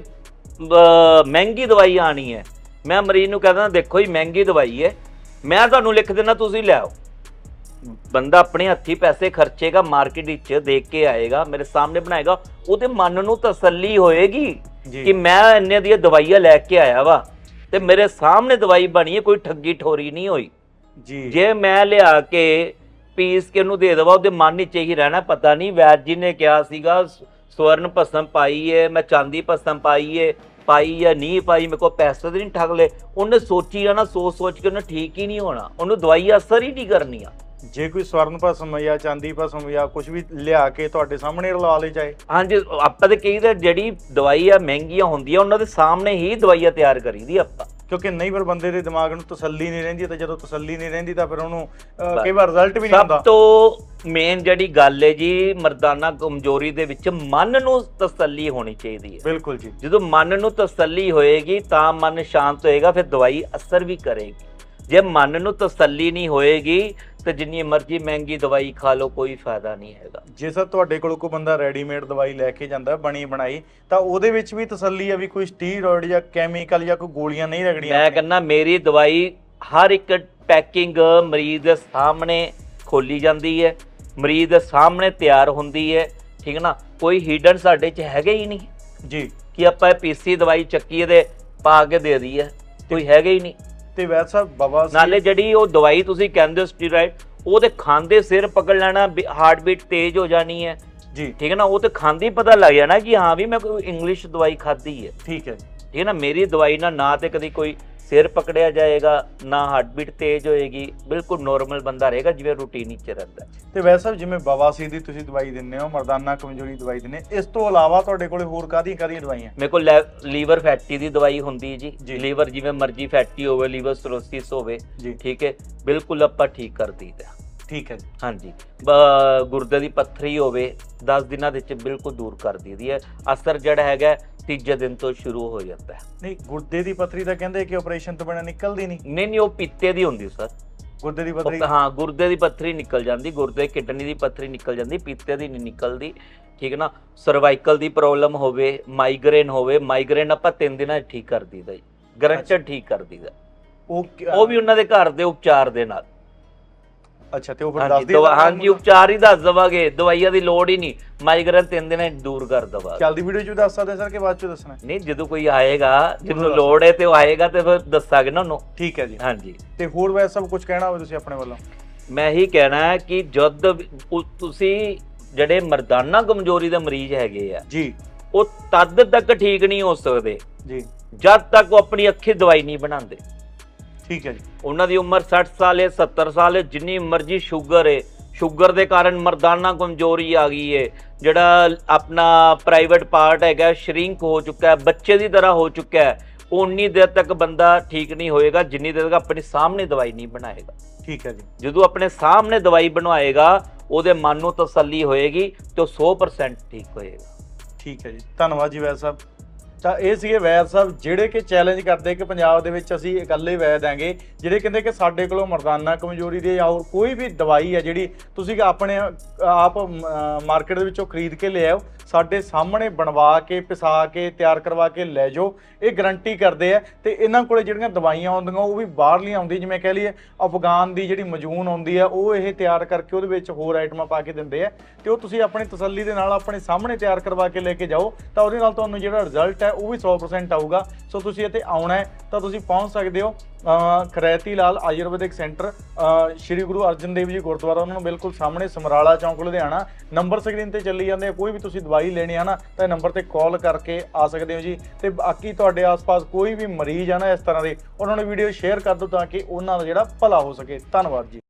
ਮਹਿੰਗੀ ਦਵਾਈ ਆਣੀ ਹੈ। ਮੈਂ ਮਰੀਜ਼ ਨੂੰ ਕਹਿੰਦਾ ਦੇਖੋ ਹੀ ਮਹਿੰਗੀ ਦਵਾਈ ਹੈ। ਮੈਂ ਤੁਹਾਨੂੰ ਲਿਖ ਦੇਣਾ ਤੁਸੀਂ ਲੈ ਆਓ। ਬੰਦਾ ਆਪਣੇ ਹੱਥੀ ਪੈਸੇ ਖਰਚੇਗਾ ਮਾਰਕੀਟ ਵਿੱਚ ਦੇਖ ਕੇ ਆਏਗਾ ਮੇਰੇ ਸਾਹਮਣੇ ਬਣਾਏਗਾ ਉਹਦੇ ਮਨ ਨੂੰ ਤਸੱਲੀ ਹੋਏਗੀ। ਕਿ ਮੈਂ ਇੰਨੇ ਦੀਆਂ ਦਵਾਈਆਂ ਲੈ ਕੇ ਆਇਆ ਵਾ ਤੇ ਮੇਰੇ ਸਾਹਮਣੇ ਦਵਾਈ ਬਣੀ ਹੈ ਕੋਈ ਠੱਗੀ ਠੋਰੀ ਨਹੀਂ ਹੋਈ। ਜੀ। ਜੇ ਮੈਂ ਲਿਆ ਕੇ ਪੀਸ ਕੇ ਉਹਨੂੰ ਦੇ ਦਵਾ ਉਹਦੇ ਮਨ ਵਿੱਚ ਇਹੀ ਰਹਿਣਾ ਪਤਾ ਨਹੀਂ ਵੈਦ ਜੀ ਨੇ ਕਿਹਾ ਸੀਗਾ ਸਵਰਨ ਭਸਮ ਪਾਈ ਏ ਮੈਂ ਚਾਂਦੀ ਭਸਮ ਪਾਈ ਏ ਪਾਈ ਜਾਂ ਨਹੀਂ ਪਾਈ ਮੇਰੇ ਕੋਲ ਪੈਸੇ ਤਾਂ ਨਹੀਂ ਠੱਗ ਲਏ ਉਹਨੇ ਸੋਚੀ ਜਾਣਾ ਸੋਚ ਸੋਚ ਕੇ ਉਹਨੇ ਠੀਕ ਹੀ ਨਹੀਂ ਹੋਣਾ। ਉਹਨੂੰ ਦਵਾਈ ਅਸਰ ਹੀ ਨਹੀਂ ਕਰਨੀ ਆ ਜੇ ਕੋਈ ਸਵਰਨ ਭਸਮ ਜਾਂ ਚਾਂਦੀ ਭਸਮ ਜਾਂ ਕੁਝ ਵੀ ਲਿਆ ਕੇ ਤੁਹਾਡੇ ਸਾਹਮਣੇ ਰਲਾ ਲੇ ਚਾਹੇ ਹਾਂਜੀ ਆਪਾਂ ਤੇ ਕਹੀਦਾ ਜਿਹੜੀ ਦਵਾਈ ਆ ਮਹਿੰਗੀਆਂ ਹੁੰਦੀਆਂ ਉਹਨਾਂ ਦੇ ਸਾਹਮਣੇ ਹੀ ਦਵਾਈਆਂ ਤਿਆਰ ਕਰੀਦੀ ਆਪਾਂ। ਕਿਉਂਕਿ ਨਹੀਂ ਪਰ ਬੰਦੇ ਦੇ ਦਿਮਾਗ ਨੂੰ ਤਸੱਲੀ ਨਹੀਂ ਰਹਿੰਦੀ ਤੇ ਜਦੋਂ ਤਸੱਲੀ ਨਹੀਂ ਰਹਿੰਦੀ ਤਾਂ ਫਿਰ ਉਹਨੂੰ। ਕਈ ਵਾਰ ਰਿਜ਼ਲਟ ਵੀ ਨਹੀਂ ਸਭ ਹੁੰਦਾ ਤੋਂ ਮੇਨ ਜਿਹੜੀ ਗੱਲ ਹੈ ਜੀ ਮਰਦਾਨਾ ਕਮਜ਼ੋਰੀ ਦੇ ਵਿੱਚ ਮਨ ਨੂੰ ਤਸੱਲੀ ਹੋਣੀ ਚਾਹੀਦੀ ਹੈ। ਬਿਲਕੁਲ ਜੀ। ਜਦੋਂ ਮਨ ਨੂੰ ਤਸੱਲੀ ਹੋਏਗੀ ਤਾਂ ਮਨ ਸ਼ਾਂਤ ਹੋਏਗਾ ਫਿਰ ਦਵਾਈ ਅਸਰ ਵੀ ਕਰੇਗੀ। ਜੇ ਮਨ ਨੂੰ ਤਸੱਲੀ ਨਹੀਂ ਹੋਏਗੀ ਤੇ ਜਿੰਨੀ ਮਰਜ਼ੀ ਮਹਿੰਗੀ ਦਵਾਈ ਖਾ ਲਓ ਕੋਈ ਫਾਇਦਾ ਨਹੀਂ ਹੈਗਾ। ਜੇ ਸਰ ਤੁਹਾਡੇ ਕੋਲ ਕੋਈ ਬੰਦਾ ਰੈਡੀਮੇਡ ਦਵਾਈ ਲੈ ਕੇ ਜਾਂਦਾ ਬਣੀ ਬਣਾਈ ਤਾਂ ਉਹਦੇ ਵਿੱਚ ਵੀ ਤਸੱਲੀ ਆ ਵੀ ਕੋਈ ਸਟੀਰੋਇਡ ਜਾਂ ਕੈਮੀਕਲ ਜਾਂ ਕੋਈ ਗੋਲੀਆਂ ਨਹੀਂ ਰਗੜੀਆਂ ਮੈਂ ਕਹਿੰਦਾ ਮੇਰੀ ਦਵਾਈ ਹਰ ਇੱਕ ਪੈਕਿੰਗ ਮਰੀਜ਼ ਦੇ ਸਾਹਮਣੇ ਖੋਲੀ ਜਾਂਦੀ ਹੈ ਮਰੀਜ਼ ਦੇ ਸਾਹਮਣੇ ਤਿਆਰ ਹੁੰਦੀ ਹੈ ਠੀਕ ਨਾ? ਕੋਈ ਹਿਡਨ ਸਾਡੇ 'ਚ ਹੈਗੇ ਹੀ ਨਹੀਂ। ਜੀ। ਕਿ ਆਪਾਂ ਇਹ ਪੀਸੀ ਦਵਾਈ ਚੱਕੀ ਇਹਦੇ ਪਾ ਕੇ ਦੇ ਦਈਏ ਕੋਈ ਹੈਗੇ ਹੀ ਨਹੀਂ। ਤੇ ਵੈਦ ਸਾਹਿਬ ਬਾਬਾ ਨਾਲੇ ਜਿਹੜੀ ਉਹ ਦਵਾਈ ਤੁਸੀਂ ਕਹਿੰਦੇ ਹੋ ਸਟੀਰਾਇਡ ਉਹ ਤੇ ਖਾਂਦੇ ਸਿਰ ਪਕੜ ਲੈਣਾ ਹਾਰਟ ਬੀਟ ਤੇਜ਼ ਹੋ ਜਾਣੀ ਹੈ। ਜੀ। ਠੀਕ ਹੈ ਨਾ ਉਹ ਤੇ ਖਾਂਦੇ ਹੀ ਪਤਾ ਲੱਗ ਜਾਣਾ ਕਿ ਹਾਂ ਵੀ ਮੈਂ ਕੋਈ ਇੰਗਲਿਸ਼ ਦਵਾਈ ਖਾਧੀ ਹੈ। ਠੀਕ ਹੈ। ਠੀਕ ਹੈ ਨਾ ਮੇਰੀ ਦਵਾਈ ਨਾਲ ਨਾ ਤੇ ਕਦੀ ਕੋਈ ਸਿਰ ਪਕੜਿਆ ਜਾਏਗਾ ਨਾ ਹਾਰਟ ਬੀਟ ਤੇਜ਼ ਹੋਏਗੀ ਬਿਲਕੁਲ ਨਾਰਮਲ ਬੰਦਾ ਰਹੇਗਾ ਜਿਵੇਂ ਰੂਟੀਨ ਵਿੱਚ ਰਹਿੰਦਾ। ਤੇ ਵੈਦ ਸਾਹਿਬ ਜਿਵੇਂ ਬਵਾਸੀਰ ਦੀ ਤੁਸੀਂ ਦਵਾਈ ਦਿੰਦੇ ਹੋ ਮਰਦਾਨਾ ਕਮਜ਼ੋਰੀ ਦਵਾਈ ਦਿੰਦੇ ਇਸ ਤੋਂ ਇਲਾਵਾ ਤੁਹਾਡੇ ਕੋਲੇ ਹੋਰ ਕਾਹਦੀਆਂ ਕਾਹਦੀਆਂ ਦਵਾਈਆਂ ਮੇਰੇ ਕੋਲ ਲੀਵਰ ਫੈਟੀ ਦੀ ਦਵਾਈ ਹੁੰਦੀ ਜੀ। ਲੀਵਰ ਜਿਵੇਂ ਮਰਜ਼ੀ ਫੈਟੀ ਹੋਵੇ ਲੀਵਰ ਸਰੋਸਿਸ ਹੋਵੇ ਠੀਕ ਹੈ ਬਿਲਕੁਲ ਆਪਾਂ ਠੀਕ ਕਰ ਦਈਦਾ ਠੀਕ ਹੈ ਜੀ ਹਾਂਜੀ। ਬ- ਗੁਰਦੇ ਦੀ ਪੱਥਰੀ ਹੋਵੇ 10 ਦਿਨਾਂ ਦੇ ਵਿੱਚ ਬਿਲਕੁਲ ਦੂਰ ਕਰ ਦਈਦੀ ਹੈ। ਅਸਰ ਜਿਹੜਾ ਹੈਗਾ ਤੀਜੇ ਦਿਨ ਤੋਂ ਸ਼ੁਰੂ ਹੋ ਜਾਂਦਾ ਹੈ। ਨਹੀਂ ਗੁਰਦੇ ਦੀ ਪੱਥਰੀ ਤਾਂ ਕਹਿੰਦੇ ਕਿ ਆਪਰੇਸ਼ਨ ਤੋਂ ਬਿਨਾਂ ਨਿਕਲਦੀ ਨਹੀਂ। ਨਹੀਂ ਨਹੀਂ ਉਹ ਪੀਤੇ ਦੀ ਹੁੰਦੀ ਸਰ। ਗੁਰਦੇ ਦੀ ਉਹ- ਪੱਥਰੀ? ਹਾਂ ਗੁਰਦੇ ਦੀ ਪੱਥਰੀ ਨਿਕਲ ਜਾਂਦੀ ਗੁਰਦੇ ਕਿਡਨੀ ਦੀ ਪੱਥਰੀ ਨਿਕਲ ਜਾਂਦੀ ਪੀਤੇ ਦੀ ਨਹੀਂ ਨਿਕਲਦੀ। ਠੀਕ ਹੈ ਨਾ? ਸਰਵਾਈਕਲ ਦੀ ਪ੍ਰੋਬਲਮ ਹੋਵੇ ਮਾਈਗ੍ਰੇਨ ਹੋਵੇ ਮਾਈਗ੍ਰੇਨ ਆਪਾਂ 3 ਦਿਨਾਂ 'ਚ ਠੀਕ ਕਰ ਦਈਦਾ ਜੀ। ਗਰੰਟਡ ਠੀਕ ਕਰ ਦਈਦਾ। ਉਹ ਕਿ- ਉਹ ਵੀ ਉਹਨਾਂ ਦੇ ਘਰ ਦੇ ਉਪਚਾਰ ਦੇ ਨਾਲ। ਅੱਛਾ ਤੇ ਉਹ ਫਿਰ ਹਾਂਜੀ ਦੱਸਦੀ ਦਵਾ- ਹਾਂਜੀ ਉਪਚਾਰ ਹੀ ਦੱਸ ਦਵਾਂਗੇ ਦਵਾਈਆਂ ਦੀ ਲੋੜ ਹੀ ਨਹੀਂ। ਮਾਈਗ੍ਰੇਨ 3 ਦਿਨਾਂ 'ਚ ਦੂਰ ਕਰ ਦਵਾਂਗੇ। ਚੱਲਦੀ ਵੀਡੀਓ ਚ ਵੀ ਦੱਸ ਸਕਦੇ ਸਰ ਕਿ ਬਾਅਦ ਚ ਦੱਸਣਾ ਹੈ? ਨਹੀਂ ਜਦੋਂ ਕੋਈ ਆਏਗਾ ਜਿਹਨੂੰ ਲੋੜ ਹੈ ਤੇ ਉਹ ਆਏਗਾ ਤੇ ਫਿਰ ਦੱਸਾਂਗੇ ਨਾ ਉਹਨੂੰ। ਠੀਕ ਹੈ ਜੀ। ਹਾਂਜੀ। ਤੇ ਹੋਰ ਵੈਸੇ ਸਭ ਕੁਝ ਕਹਿਣਾ ਹੋਵੇ ਤੁਸੀਂ ਆਪਣੇ ਵੱਲੋਂ? ਮੈਂ ਹੀ ਕਹਿਣਾ ਹੈ ਕਿ ਜਦ ਵੀ ਉਹ ਤੁਸੀਂ ਜਿਹੜੇ ਮਰਦਾਨਾ ਕਮਜ਼ੋਰੀ ਦੇ ਮਰੀਜ਼ ਹੈਗੇ ਆ ਜੀ। ਉਹ ਤਦ ਤੱਕ ਠੀਕ ਨਹੀਂ ਹੋ ਸਕਦੇ। ਜੀ। ਜਦ ਤੱਕ ਉਹ ਆਪਣੀ ਅੱਖੀ ਦਵਾਈ ਨਹੀਂ ਬਣਾਉਂਦੇ। ਠੀਕ ਹੈ ਜੀ। ਉਹਨਾਂ ਦੀ ਉਮਰ 60 ਸਾਲ ਹੈ 70 ਸਾਲ ਹੈ ਜਿੰਨੀ ਮਰਜ਼ੀ ਸ਼ੂਗਰ ਹੈ। ਸ਼ੂਗਰ ਦੇ ਕਾਰਨ ਮਰਦਾਨਾ ਕਮਜ਼ੋਰੀ ਆ ਗਈ ਹੈ। ਜਿਹੜਾ ਆਪਣਾ ਪ੍ਰਾਈਵੇਟ ਪਾਰਟ ਹੈਗਾ ਸ਼ਰਿੰਕ ਹੋ ਚੁੱਕਾ ਹੈ ਬੱਚੇ ਦੀ ਤਰ੍ਹਾਂ ਹੋ ਚੁੱਕਾ ਹੈ ਉਨੀ ਦੇਰ ਤੱਕ ਬੰਦਾ ਠੀਕ ਨਹੀਂ ਹੋਏਗਾ ਜਿੰਨੀ ਦੇਰ ਤੱਕ ਆਪਣੀ ਸਾਹਮਣੇ ਦਵਾਈ ਨਹੀਂ ਬਣਾਏਗਾ। ਠੀਕ ਹੈ ਜੀ। ਜਦੋਂ ਆਪਣੇ ਸਾਹਮਣੇ ਦਵਾਈ ਬਣਵਾਏਗਾ ਉਹਦੇ ਮਨ ਨੂੰ ਤਸੱਲੀ ਹੋਏਗੀ ਤੇ ਉਹ 100% ਠੀਕ ਹੋਏਗਾ। ਠੀਕ ਹੈ ਜੀ। ਧੰਨਵਾਦ ਜੀ ਵੈਦ ਸਾਹਿਬ। ਤਾਂ ਇਹ ਸੀਗੇ ਵੈਦ ਸਾਹਿਬ ਜਿਹੜੇ ਕਿ ਚੈਲੰਜ ਕਰਦੇ ਕਿ ਪੰਜਾਬ ਦੇ ਵਿੱਚ ਅਸੀਂ ਇਕੱਲੇ ਵੈਦ ਆਂਗੇ ਜਿਹੜੇ ਕਹਿੰਦੇ ਕਿ ਸਾਡੇ ਕੋਲੋਂ ਮਰਦਾਨਾ ਕਮਜ਼ੋਰੀ ਦੀ ਜਾਂ ਹੋਰ ਕੋਈ ਵੀ ਦਵਾਈ ਹੈ ਜਿਹੜੀ ਤੁਸੀਂ ਆਪਣੇ ਆਪ ਮਾਰਕੀਟ ਦੇ ਵਿੱਚੋਂ ਖਰੀਦ ਕੇ ਲਿਆਓ ਸਾਡੇ ਸਾਹਮਣੇ ਬਣਵਾ ਕੇ, ਪਿਸਾ ਕੇ, ਤਿਆਰ ਕਰਵਾ ਕੇ ਲੈ ਜਾਓ। ਇਹ ਗਰੰਟੀ ਕਰਦੇ ਆ ਤੇ ਇਹਨਾਂ ਕੋਲੇ ਜਿਹੜੀਆਂ ਦਵਾਈਆਂ ਆਉਂਦੀਆਂ ਉਹ ਵੀ ਬਾਹਰਲੀਆਂ ਆਉਂਦੀਆਂ ਜਿਵੇਂ ਕਹਿ ਲਈਏ ਅਫਗਾਨ ਦੀ ਜਿਹੜੀ ਮਜੂਨ ਆਉਂਦੀ ਆ, ਉਹ ਇਹ ਤਿਆਰ ਕਰਕੇ ਉਹਦੇ ਵਿੱਚ ਹੋਰ ਆਈਟਮਾਂ ਪਾ ਕੇ ਦਿੰਦੇ ਆ। ਤੇ ਉਹ ਤੁਸੀਂ ਆਪਣੀ ਤਸੱਲੀ ਦੇ ਨਾਲ, ਆਪਣੇ ਸਾਹਮਣੇ ਤਿਆਰ ਕਰਵਾ ਕੇ ਲੈ ਕੇ ਜਾਓ, ਤਾਂ ਉਹਦੇ ਨਾਲ ਤੁਹਾਨੂੰ ਜਿਹੜਾ ਰਿਜ਼ਲਟ ਹੈ, ਉਹ ਵੀ 100% ਆਊਗਾ। ਸੋ ਤੁਸੀਂ ਇੱਥੇ ਆਉਣਾ ਹੈ, ਤਾਂ ਤੁਸੀਂ ਪਹੁੰਚ ਸਕਦੇ ਹੋ। ਖਰੈਤੀ ਲਾਲ ਆਯੁਰਵੈਦਿਕ ਸੈਂਟਰ ਸ਼੍ਰੀ ਗੁਰੂ ਅਰਜਨ ਦੇਵ ਜੀ ਗੁਰਦੁਆਰਾ ਉਹਨਾਂ ਨੂੰ ਬਿਲਕੁਲ ਸਾਹਮਣੇ ਸਮਰਾਲਾ ਚੌਂਕ, ਲੁਧਿਆਣਾ। ਨੰਬਰ ਸਕਰੀਨ ਤੇ ਚੱਲੀ ਜਾਂਦੇ ਆ, ਕੋਈ ਵੀ ਤੁਸੀਂ ਦਵਾਈ ਲੈਣੀ ਆ ਨਾ, ਤਾਂ ਇਹ ਨੰਬਰ ਤੇ ਕਾਲ ਕਰਕੇ ਆ ਸਕਦੇ ਹੋ ਜੀ। ਤੇ ਬਾਕੀ ਤੁਹਾਡੇ ਆਸ-ਪਾਸ ਕੋਈ ਵੀ ਮਰੀਜ਼ ਆ ਨਾ ਇਸ ਤਰ੍ਹਾਂ ਦੇ, ਉਹਨਾਂ ਨੂੰ ਵੀਡੀਓ ਸ਼ੇਅਰ ਕਰ ਦਿਓ ਤਾਂ ਕਿ ਉਹਨਾਂ ਦਾ ਜਿਹੜਾ ਭਲਾ ਹੋ ਸਕੇ। ਧੰਨਵਾਦ ਜੀ।